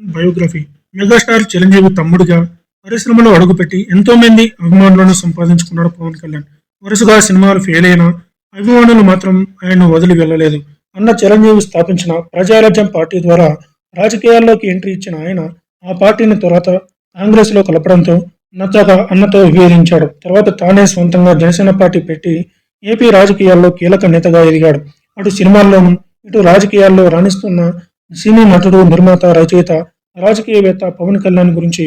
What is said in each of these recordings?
Biography. Megastar Chiranjeevi తమ్ముడిగా పరిశ్రమలో అడుగుపెట్టి ఎంతోమంది అభిమానులను సంపాదించుకున్నాడు పవన్ కళ్యాణ్. వరుసగా సినిమాలు ఫెయిల్ అయినా అభిమానులు మాత్రం ఆయన్ను వదిలి వెళ్ళలేదు. అన్న చిరంజీవి స్థాపించిన ప్రజారాజ్యం పార్టీ ద్వారా రాజకీయాల్లోకి ఎంట్రీ ఇచ్చిన ఆయన ఆ పార్టీని తర్వాత కాంగ్రెస్లో కలపడంతో నచ్చక అన్నతో విభేదించాడు. తర్వాత తానే సొంతంగా జనసేన పార్టీ పెట్టి ఏపీ రాజకీయాల్లో కీలక నేతగా ఎదిగాడు. అటు సినిమాల్లోనూ ఇటు రాజకీయాల్లో రాణిస్తున్న సినీ నటుడు నిర్మాత రచయిత రాజకీయవేత్త పవన్ కళ్యాణ్ గురించి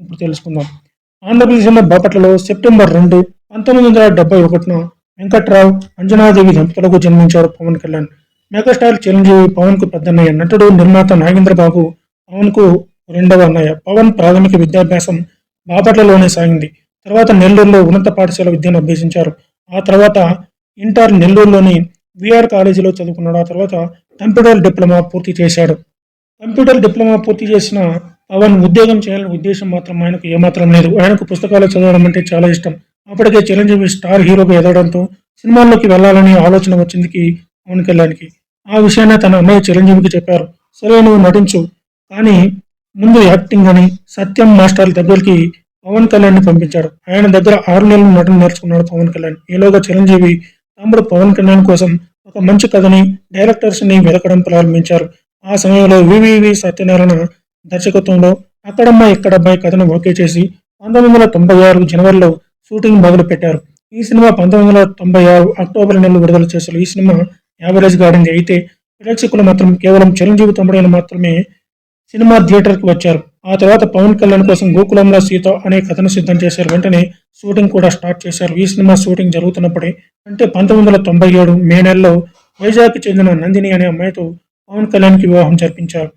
ఇప్పుడు తెలుసుకుందాం. ఆంధ్రప్రదేశ్లో బాపట్లలో సెప్టెంబర్ రెండు పంతొమ్మిది వందల డెబ్బై ఒకటిన వెంకట్రావు అంజనాదేవి దంపతులకు జన్మించారు పవన్ కళ్యాణ్. మెగాస్టార్ చిరంజీవి పవన్కు పెద్దన్నయ్య నటుడు నిర్మాత నాగేంద్ర బాబు పవన్కు రెండవ అన్నయ్య. పవన్ ప్రాథమిక విద్యాభ్యాసం బాపట్లలోనే సాగింది. తర్వాత నెల్లూరులో ఉన్నత పాఠశాల విద్యను అభ్యసించారు. ఆ తర్వాత ఇంటర్ నెల్లూరులోని విఆర్ కాలేజీలో చదువుకున్నాడు. ఆ తర్వాత కంప్యూటర్ డిప్లొమా పూర్తి చేశాడు. కంప్యూటర్ డిప్లొమా పూర్తి చేసిన పవన్ ఉద్యోగం చేయాలనే ఉద్దేశం మాత్రం ఆయనకు ఏమాత్రం లేదు. ఆయనకు పుస్తకాలు చదవడం అంటే చాలా ఇష్టం. అప్పటికే చిరంజీవి స్టార్ హీరోగా ఎదగడంతో సినిమాల్లోకి వెళ్ళాలని ఆలోచన వచ్చిందికి పవన్ కళ్యాణ్కి. ఆ విషయాన్ని తన అన్నయ్య చిరంజీవికి చెప్పారు. సరే నువ్వు నటించు. కానీ ముందు యాక్టింగ్ అని సత్యం మాస్టర్ దగ్గరికి పవన్ కళ్యాణ్ని పంపించాడు. ఆయన దగ్గర ఆరు నెలలు నటన నేర్చుకున్నాడు పవన్ కళ్యాణ్. ఈలోగా చిరంజీవి తమ్ముడు పవన్ కళ్యాణ్ కోసం ఒక మంచి కథని డైరెక్టర్స్ని వెతకడం ప్రారంభించారు. ఆ సమయంలో వివివి సత్యనారాయణ దర్శకత్వంలో అక్కడమ్మాయి ఇక్కడమ్మాయి కథను ఓకే చేసి పంతొమ్మిది వందల తొంభై ఆరు జనవరిలో షూటింగ్ మొదలుపెట్టారు. ఈ సినిమా పంతొమ్మిది వందల తొంభై ఆరు అక్టోబర్ నెలలో విడుదల చేశారు. ఈ సినిమా యావరేజ్గా అయితే ప్రేక్షకులు మాత్రం కేవలం చిరంజీవి తమ్ముడైన మాత్రమే సినిమా థియేటర్కి వచ్చారు. ఆ తర్వాత పవన్ కళ్యాణ్ కోసం గోకులంలో సీత అనే కథను సిద్ధం చేశారు. వెంటనే షూటింగ్ కూడా స్టార్ట్ చేశారు. ఈ సినిమా షూటింగ్ జరుగుతున్నప్పుడే అంటే పంతొమ్మిది వందల తొంభై ఏడు మే నెలలో వైజాగ్కి చెందిన నందిని అనే అమ్మాయితో పవన్ కళ్యాణ్కి వివాహం జరిపించారు.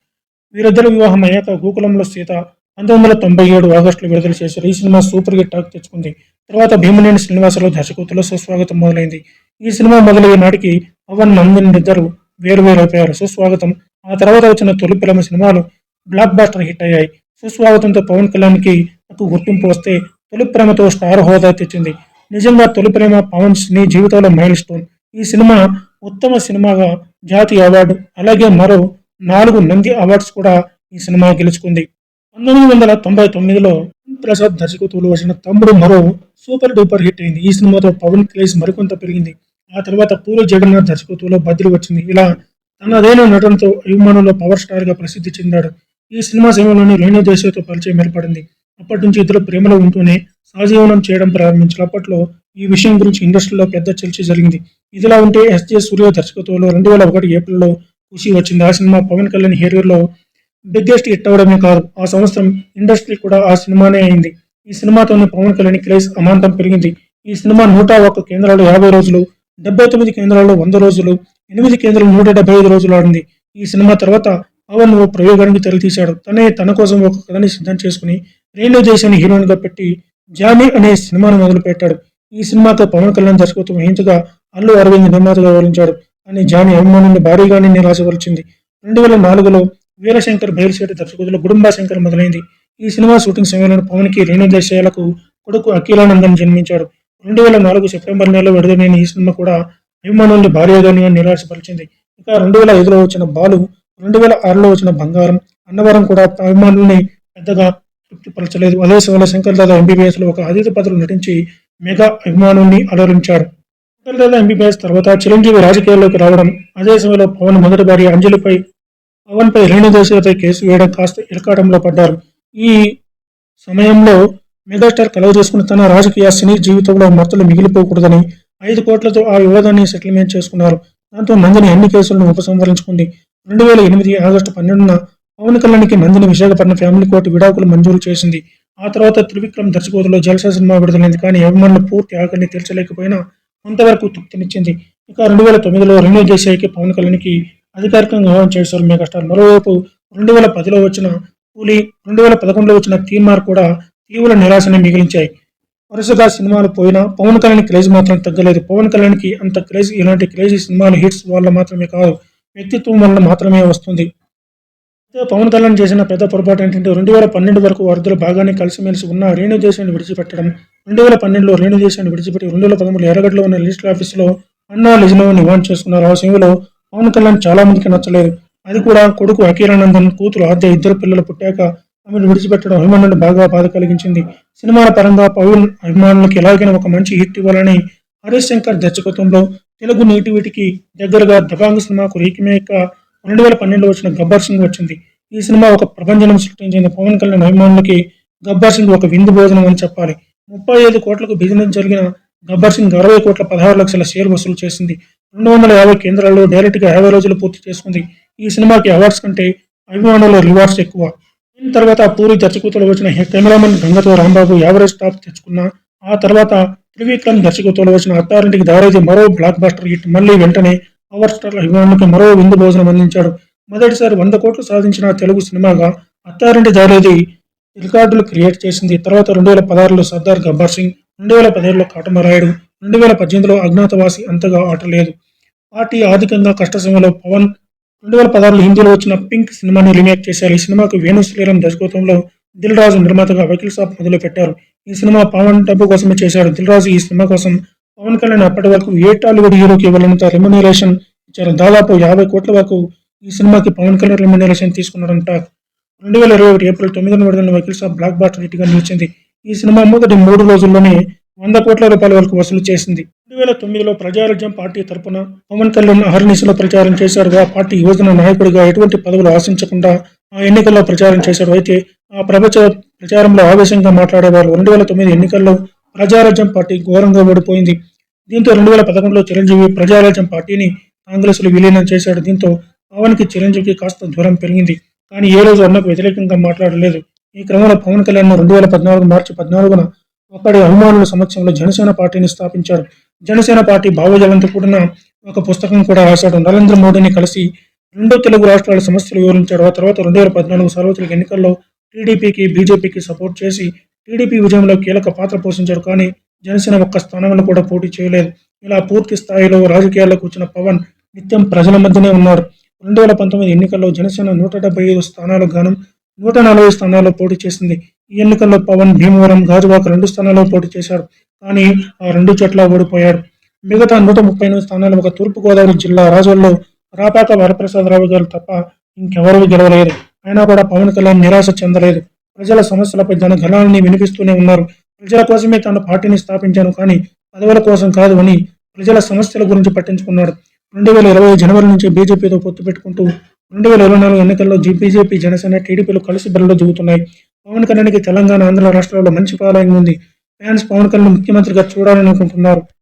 వీరిద్దరు వివాహం అయ్యాక గోకులంలో సీత పంతొమ్మిది వందల తొంభై ఏడు ఆగస్టులో విడుదల చేశారు. ఈ సినిమా సూపర్ హిట్ టాక్ తెచ్చుకుంది. తర్వాత భీమనేని శ్రీనివాసరావు దర్శకత్వంలో సుస్వాగతం మొదలైంది. ఈ సినిమా మొదలయ్యే నాటికి పవన్ నందిని ఇద్దరు వేరు వేరు అయిపోయారు. సుస్వాగతం ఆ తర్వాత వచ్చిన తొలి పిల్లమ సినిమాలు బ్లాక్ బాస్టర్ హిట్ అయ్యాయి. సుస్వాగతంతో పవన్ కళ్యాణ్కి నాకు గుర్తింపు వస్తే తొలి ప్రేమతో స్టార్ హోదా తెచ్చింది. నిజంగా తొలి ప్రేమ పవన్ని జీవితంలో మైల్ స్టోన్ ఈ సినిమా ఉత్తమ సినిమాగా జాతీయ అవార్డు అలాగే మరో నాలుగు నంది అవార్డ్స్ కూడా ఈ సినిమా గెలుచుకుంది. పంతొమ్మిది వందల తొంభై తొమ్మిదిలో ప్రసాద్ దర్శకత్వంలో వచ్చిన తమ్ముడు మరో సూపర్ డూపర్ హిట్ అయింది. ఈ సినిమాతో పవన్ క్రేజ్ మరికొంత పెరిగింది. ఆ తర్వాత పూరి జగన్నాథ్ దర్శకత్వంలో బద్రి వచ్చింది. ఇలా తనదైన నటనతో అభిమానుల్లో పవర్ స్టార్గా ప్రసిద్ధి చెందాడు. ఈ సినిమా సమయంలోనే రేణు దేశాయ్తో పరిచయం ఏర్పడింది. అప్పటి నుంచి ఇద్దరు ప్రేమలో ఉంటూనే సహజీవనం చేయడం ప్రారంభించారు. అప్పట్లో ఈ విషయం గురించి ఇండస్ట్రీలో పెద్ద చర్చ జరిగింది. ఇదిలా ఉంటే ఎస్జే సూర్య దర్శకత్వంలో రెండు వేల ఒకటి ఏప్రిల్లో ఖుషి వచ్చింది. ఆ సినిమా పవన్ కళ్యాణ్ హెరియర్లో బిగ్గెస్ట్ హిట్ అవడమే కాదు ఆ సంవత్సరం ఇండస్ట్రీ కూడా ఆ సినిమానే అయింది. ఈ సినిమాతోనే పవన్ కళ్యాణ్ క్రేజ్ అమాంతం పెరిగింది. ఈ సినిమా నూట ఒక్క కేంద్రాలు యాభై రోజులు డెబ్బై తొమ్మిది కేంద్రాల్లో వంద రోజులు ఎనిమిది కేంద్రాలు నూట డెబ్బై ఐదు రోజులు ఆడింది. ఈ సినిమా తర్వాత పవన్ ఓ ప్రయోగానికి తెరతీశాడు. తనే తన కోసం ఒక కథని సిద్ధం చేసుకుని రేణు దేశాన్ని హీరోయిన్గా పెట్టి జానీ అనే సినిమాను మొదలుపెట్టాడు. ఈ సినిమాతో పవన్ కళ్యాణ్ దర్శకత్వం వహించగా అల్లు అరవింద్ నిర్మాతగా వివరించాడు అని జానీ అభిమానుల్ని భారీగానే నిరాశపరిచింది. రెండు వేల నాలుగులో వీరశంకర్ బయలుసేట దర్శకులు గుడుంబా శంకర్ మొదలైంది. ఈ సినిమా షూటింగ్ సమయంలో పవన్కి రేణు దేశాలకు కొడుకు అఖిలానందన్ జన్మించాడు. రెండు వేల నాలుగు సెప్టెంబర్ నెలలో విడుదలైన ఈ సినిమా కూడా అభిమానుల్ని భారీగానే నిరాశపరిచింది. ఇక రెండు వేల ఐదులో వచ్చిన బాలు రెండు వేల ఆరులో వచ్చిన బంగారం అన్నవరం కూడా అభిమానుల్ని పెద్దగా తృప్తిపరచలేదు. అదే సమయంలో శంకర్ దాదా ఎంబీబీఎస్లో ఒక అతిథి పాత్రలో నటించి మెగా అభిమానుల్ని అలరించాడు. శంకర్ దాదా ఎంబీబీఎస్ తర్వాత చిరంజీవి రాజకీయాల్లోకి రావడం అదే సమయంలో పవన్ మొదటి భార్య అంజలిపై పవన్ పై రేణు కేసు వేయడం కాస్త ఇరకాటంలో పడ్డారు. ఈ సమయంలో మెగాస్టార్ కలవ చేసుకుని తన రాజకీయ సినీ జీవితంలో మరతలు మిగిలిపోకూడదని ఐదు కోట్లతో ఆ వివాదాన్ని సెటిల్మెంట్ చేసుకున్నారు. దాంతో నందిని అన్ని కేసులను ఉపసంహరించుకుంది. రెండు వేల ఎనిమిది ఆగస్టు పన్నెండున పవన్ కళ్యాణ్కి నందిని విశాఖపట్నం ఫ్యామిలీ కోర్టు విడాకులు మంజూరు చేసింది. ఆ తర్వాత త్రివిక్రమ్ దర్శకత్వంలో జల్సా సినిమా విడుదలైంది కానీ అభిమానులు పూర్తి ఆకలిని తీర్చలేకపోయినా కొంతవరకు తృప్తినిచ్చింది. ఇక రెండు వేల తొమ్మిదిలో రెన్యూ దేశాయికి పవన్ కళ్యాణ్కి అధికారికంగా వివాహం చేశారు మెగాస్టార్. మరోవైపు రెండు వేల పదిలో వచ్చిన కూలి రెండు వేల పదకొండులో వచ్చిన తీన్మార్ కూడా తీవ్ర నిరాశని మిగిలించాయి. వరుసగా సినిమాలు పోయినా పవన్ కళ్యాణ్ క్రేజ్ మాత్రం తగ్గలేదు. పవన్ కళ్యాణ్కి అంత క్రేజ్ ఇలాంటి క్రేజీ సినిమాలు హిట్స్ వల్ల మాత్రమే కాదు. వ్యక్తిత్వం వల్ల మాత్రమే వస్తుంది. అయితే పవన్ కళ్యాణ్ చేసిన పెద్ద పొరపాటు ఏంటంటే రెండు వేల పన్నెండు వరకు వారిద్దరు బాగానే కలిసిమెలిసి ఉన్న రేణు దేశాన్ని విడిచిపెట్టడం. రెండు వేల పన్నెండులో రేణు దేశాన్ని విడిచిపెట్టి రెండు వేల పదమూడు ఎర్రగడ్డలో ఉన్న రిజిస్టర్ ఆఫీసులో అన్నా లిజనో నివాన్ చేసుకున్నారు ఆ సమయంలో పవన్ కళ్యాణ్ చాలా మందికి నచ్చలేదు. అది కూడా కొడుకు అఖిలానందన్ కూతురు ఆద్య ఇద్దరు పిల్లలు పుట్టాక ఆమెను విడిచిపెట్టడం అభిమానులు బాగా బాధ కలిగించింది. సినిమాల పరంగా పవన్ అభిమానులకు ఎలాగైనా ఒక మంచి హిట్ ఇవ్వాలని హరీష్ శంకర్ దర్శకత్వంలో తెలుగు నేటివిటీకి దగ్గరగా దబాంగ్ సినిమాకు రీకిమేక రెండు వేల పన్నెండులో వచ్చిన గబ్బర్ సింగ్ వచ్చింది. ఈ సినిమా ఒక ప్రపంచం సృష్టించిన పవన్ కళ్యాణ్ అభిమానులకి గబ్బర్ సింగ్ ఒక విందు భోజనం అని చెప్పాలి. ముప్పై ఐదు కోట్లకు బిజినెస్ జరిగిన గబ్బర్ సింగ్ అరవై కోట్ల పదహారు లక్షల షేర్ వసూలు చేసింది. రెండు వందల యాభై కేంద్రాల్లో డైరెక్ట్గా యాభై రోజులు పూర్తి చేసుకుంది. ఈ సినిమాకి అవార్డ్స్ కంటే అభిమానుల రివార్డ్స్ ఎక్కువ. దీని తర్వాత పూరి దర్శకత్వంలో వచ్చిన కెమెరామెన్ గంగతో రాంబాబు యావరేజ్ టాప్ తెచ్చుకున్న ఆ తర్వాత త్రివిక్రమ్ దర్శకత్వంలో వచ్చిన అత్తారింటికి దారేది మరో బ్లాక్ బస్టర్ హిట్. మళ్ళీ వెంటనే పవర్ స్టార్ అభిమానులకు మరో విందు భోజనం అందించాడు. మొదటిసారి వంద కోట్లు సాధించిన తెలుగు సినిమాగా అత్తారింటి దారేది రికార్డులు క్రియేట్ చేసింది. తర్వాత రెండు వేల పదహారులో సర్దార్ గబ్బర్ సింగ్ రెండు వేల పదిహేడులో కాటమరాయుడు రెండు వేల పద్దెనిమిదిలో అజ్ఞాతవాసి అంతగా ఆటలేదు. పార్టీ ఆర్థికంగా కష్ట సమయంలో పవన్ రెండు వేల పదహారులో హిందీలో వచ్చిన పింక్ సినిమాని రీమేక్ చేశారు. ఈ సినిమాకు వేణు శ్రీరామ్ దర్శకత్వంలో దిల్ రాజు నిర్మాతగా వకీల్ సాబ్ మొదలుపెట్టారు. ఈ సినిమా పవన్ డబ్బు కోసమే చేశారు దిల్రాజు ఈ సినిమా కోసం పవన్ కళ్యాణ్ అప్పటి వరకు ఏ టాలీవుడ్ హీరోకి ఇవ్వాలంత రెమ్యునరేషన్ ఇచ్చారు. దాదాపు యాభై కోట్ల వరకు ఈ సినిమాకి పవన్ కళ్యాణ్ రెమ్యునరేషన్ తీసుకున్నారంట రెండు వేల ఇరవై ఒకటి ఏప్రిల్ తొమ్మిదిన విడుదల వకీల్స్ బ్లాక్ బాస్టర్ హిట్గా నిలిచింది. ఈ సినిమా మొదటి మూడు రోజుల్లోనే వంద కోట్ల రూపాయల వరకు వసూలు చేసింది. రెండు వేల తొమ్మిదిలో ప్రజారాజ్యం పార్టీ తరపున పవన్ కళ్యాణ్ అహర్నిశలో ప్రచారం చేశారు. ఆ పార్టీ యువజన నాయకుడిగా ఎటువంటి పదవులు ఆశించకుండా ఆ ఎన్నికల్లో ప్రచారం చేశారు. అయితే ప్రపంచ ప్రచారంలో ఆవేశంగా మాట్లాడేవారు రెండు వేల తొమ్మిది ఎన్నికల్లో ప్రజారాజ్యం పార్టీ ఘోరంగా ఓడిపోయింది. దీంతో రెండు వేల పదకొండులో చిరంజీవి ప్రజారాజ్యం పార్టీని కాంగ్రెస్లో విలీనం చేశాడు. దీంతో పవన్కి చిరంజీవికి కాస్త దూరం పెరిగింది. కానీ ఏ రోజు అన్నకు వ్యతిరేకంగా మాట్లాడలేదు. ఈ క్రమంలో పవన్ కళ్యాణ్ రెండు వేల పద్నాలుగు మార్చి పద్నాలుగున ఒకటి అభిమానుల సమక్షంలో జనసేన పార్టీని స్థాపించారు జనసేన పార్టీ భావజాలంతో కూడిన ఒక పుస్తకం కూడా రాశాడు. నరేంద్ర మోడీని కలిసి రెండు తెలుగు రాష్ట్రాల సమస్యలు వివరించాడు. ఆ తర్వాత రెండు వేల పద్నాలుగు సార్వత్రిక ఎన్నికల్లో టీడీపీకి బీజేపీకి సపోర్ట్ చేసి టీడీపీ విజయంలో కీలక పాత్ర పోషించారు కానీ జనసేన ఒక్క స్థానంలో కూడా పోటీ చేయలేదు. ఇలా పూర్తి స్థాయిలో రాజకీయాల్లోకి వచ్చిన పవన్ నిత్యం ప్రజల మధ్యనే ఉన్నారు. రెండు వేల పంతొమ్మిది ఎన్నికల్లో జనసేన నూట డెబ్బై ఐదు స్థానాలకు గాను నూట నలభై స్థానాల్లో పోటీ చేసింది. ఈ ఎన్నికల్లో పవన్ భీమవరం గాజువాక రెండు స్థానాల్లో పోటీ చేశాడు కానీ ఆ రెండు చోట్ల ఓడిపోయాడు మిగతా నూట ముప్పై ఎనిమిది స్థానాలు ఒక తూర్పుగోదావరి జిల్లా రాజుల్లో రాపాక వరప్రసాదరావు గారు తప్ప ఇంకెవరూ గెలవలేరు. అయినా కూడా పవన్ కళ్యాణ్ నిరాశ చెందలేదు. ప్రజల సమస్యలపై తన గలాన్ని వినిపిస్తూనే ఉన్నారు. ప్రజల కోసమే తన పార్టీని స్థాపించాను కానీ పదవుల కోసం కాదు అని ప్రజల సమస్యల గురించి పట్టించుకున్నాడు. రెండు వేల ఇరవై జనవరి నుంచి బీజేపీతో పొత్తు పెట్టుకుంటూ రెండు వేల ఇరవై నాలుగు ఎన్నికల్లో జీ- బీజేపీ జనసేన టీడీపీలు కలిసి బరిలో దిగుతున్నాయి. పవన్ కళ్యాణ్కి తెలంగాణ ఆంధ్ర రాష్ట్రాల్లో మంచి పాలయం ఉంది ఫ్యాన్స్ పవన్ కళ్యాణ్ ముఖ్యమంత్రిగా చూడాలని అనుకుంటున్నారు.